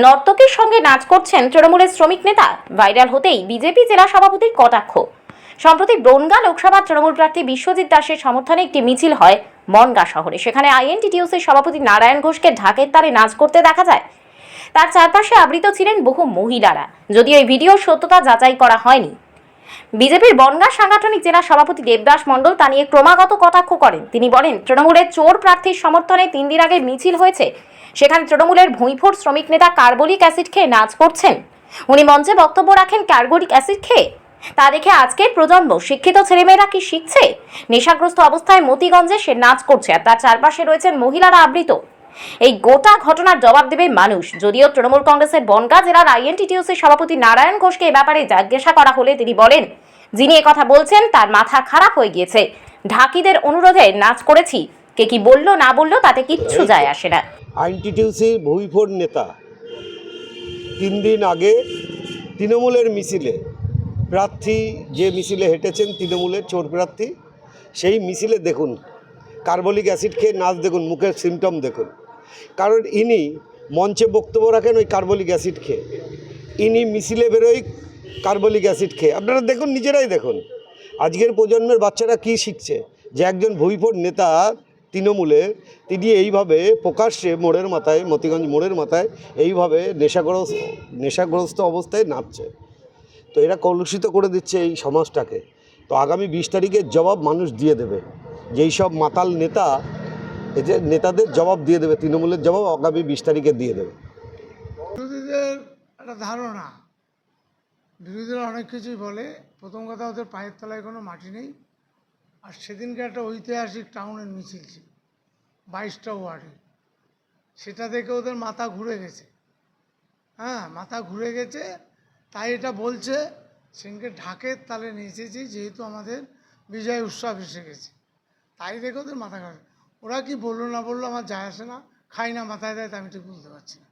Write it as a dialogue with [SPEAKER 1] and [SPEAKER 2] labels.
[SPEAKER 1] নর্তকীর সঙ্গে নাচ করছেন তৃণমূলের শ্রমিক নেতা। ভাইরাল হতেই বিজেপি জেলা সভাপতির কটাক্ষ। সম্প্রতি বনগা লোকসভা তৃণমূল প্রার্থী বিশ্বজিৎ দাসের সমর্থনে একটি মিছিল হয় মনগা শহরে। সেখানে আইএনটিটিউসির সভাপতি নারায়ণ ঘোষকে ঢাকের তারে নাচ করতে দেখা যায়। তার চারপাশে আবৃত ছিলেন বহু মহিলারা। যদিও এই ভিডিওর সত্যতা যাচাই করা হয়নি। বিজেপির বনগা সাংগঠনিক জেলা সভাপতি দেবদাস মণ্ডল তা নিয়ে ক্রমাগত কটাক্ষ করেন। তিনি বলেন, তৃণমূলের চোর প্রার্থীর সমর্থনে তিন দিন আগে মিছিল হয়েছে। সেখানে তৃণমূলের ভুঁইফোর শ্রমিক নেতা কার্বলিক অ্যাসিড খেয়ে নাচ করছেন। উনি মঞ্চে বক্তব্য রাখেন কার্বলিক অ্যাসিড খেয়ে। তা দেখে আজকের প্রজন্ম শিক্ষিত ছেলেমেয়েরা কি শিখছে? নেশাগ্রস্ত অবস্থায় মতিগঞ্জে সে নাচ করছে আর তার চারপাশে রয়েছেন মহিলারা আবৃত। এই গোটা ঘটনার জবাব দেবে মানুষ। যদিও তৃণমূল কংগ্রেসের বনগা জেলার আইএনটিটিউসির সভাপতি নারায়ণ ঘোষকে এ ব্যাপারে জিজ্ঞাসা করা হলে তিনি বলেন, যিনি কথা বলছেন, তার মাথা খারাপ হয়ে গিয়েছে। ঢাকিদের অনুরোধে নাচ করেছি। কে কি বলল না বলল তাতে কিচ্ছু যায় আসে না।
[SPEAKER 2] আইনটিটিউসি ভুইফোর নেতা। তিন দিন আগে তৃণমূলের মিছিলে প্রার্থী যে মিছিলে হেঁটেছেন তৃণমূলের চোর প্রার্থী, সেই মিছিলে দেখুন, কার্বলিক অ্যাসিড খেয়ে নাচ দেখুন, মুখের সিমটম দেখুন। কারণ ইনি মঞ্চে বক্তব্য রাখেন ওই কার্বলিক অ্যাসিড খেয়ে। ইনি মিছিলে বেরোই কার্বলিক অ্যাসিড খেয়ে। আপনারা দেখুন, নিজেরাই দেখুন, আজকের প্রজন্মের বাচ্চারা কি শিখছে যে একজন ভুইফোর নেতা তৃণমূলের তিনি এইভাবে প্রকাশ্যে মোড়ের মাথায়, মতিগঞ্জ মোড়ের মাথায় এইভাবে নেশাগ্রস্ত নেশাগ্রস্ত অবস্থায় নাচছে তো এরা কলুষিত করে দিচ্ছে এই সমাজটাকে। তো আগামী বিশ তারিখের জবাব মানুষ দিয়ে দেবে। যেই সব মাতাল নেতা, এই যে নেতাদের জবাব দিয়ে দেবে, তৃণমূলের জবাব আগামী বিশ তারিখে দিয়ে দেবে।
[SPEAKER 3] বিরোধীদের একটা ধারণা। বিরোধীরা অনেক কিছুই বলে। প্রথম কথা, ওদের পায়ের তলায় কোনো মাটি নেই। আর সেদিনকে একটা ঐতিহাসিক টাউনের মিছিল ছিল, বাইশটা ওয়ার্ডে। সেটা দেখে ওদের মাথা ঘুরে গেছে। হ্যাঁ মাথা ঘুরে গেছে, তাই এটা বলছে, সেদিনকে ঢাকের তালে নেচেছি, যেহেতু আমাদের বিজয় উৎসব এসে গেছে। তাই দেখে ওদের মাথা খারাপ ওরা কি বলল না বলল আমার যায় আসে না, খাই না মাথায় দেয়, তা আমি ঠিক বুঝতে পারছি না।